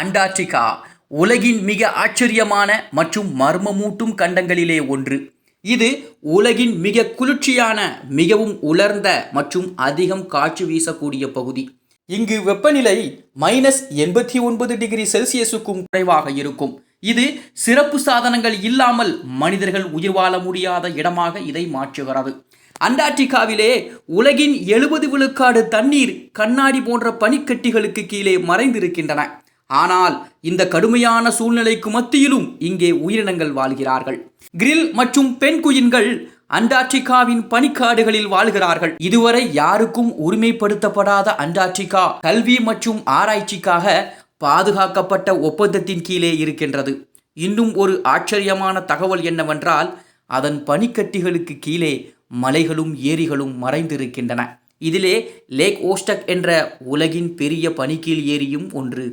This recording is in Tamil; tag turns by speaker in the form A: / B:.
A: அண்டார்டிகா உலகின் மிக ஆச்சரியமான மற்றும் மர்மமூட்டும் கண்டங்களிலே ஒன்று. இது உலகின் மிக குளிர்ச்சியான மிகவும் உலர்ந்த மற்றும் அதிகம் காற்று வீசக்கூடிய பகுதி. இங்கு வெப்பநிலை மைனஸ் எண்பத்தி ஒன்பது டிகிரி செல்சியஸுக்கும் குறைவாக இருக்கும். இது சிறப்பு சாதனங்கள் இல்லாமல் மனிதர்கள் உயிர் வாழ முடியாத இடமாக இதை மாற்றுகிறது. அண்டார்டிகாவிலே உலகின் எழுபது விழுக்காடு தண்ணீர் கண்ணாடி போன்ற பனிக்கட்டிகளுக்கு கீழே மறைந்திருக்கின்றன. ஆனால் இந்த கடுமையான சூழ்நிலைக்கு மத்தியிலும் இங்கே உயிரினங்கள் வாழ்கிறார்கள். கிரில் மற்றும் பெண் குயின்கள் அண்டார்டிகாவின் பனிக்காடுகளில் வாழ்கிறார்கள். இதுவரை யாருக்கும் உரிமைப்படுத்தப்படாத அண்டார்டிகா கல்வி மற்றும் ஆராய்ச்சிக்காக பாதுகாக்கப்பட்ட ஒப்பந்தத்தின் கீழே இருக்கின்றது. இன்னும் ஒரு ஆச்சரியமான தகவல் என்னவென்றால் அதன் பனிக்கட்டிகளுக்கு கீழே மலைகளும் ஏரிகளும் மறைந்திருக்கின்றன. இதிலே லேக் ஓஸ்டக் என்ற உலகின் பெரிய பனிக்கீழ் ஏரியும் ஒன்று.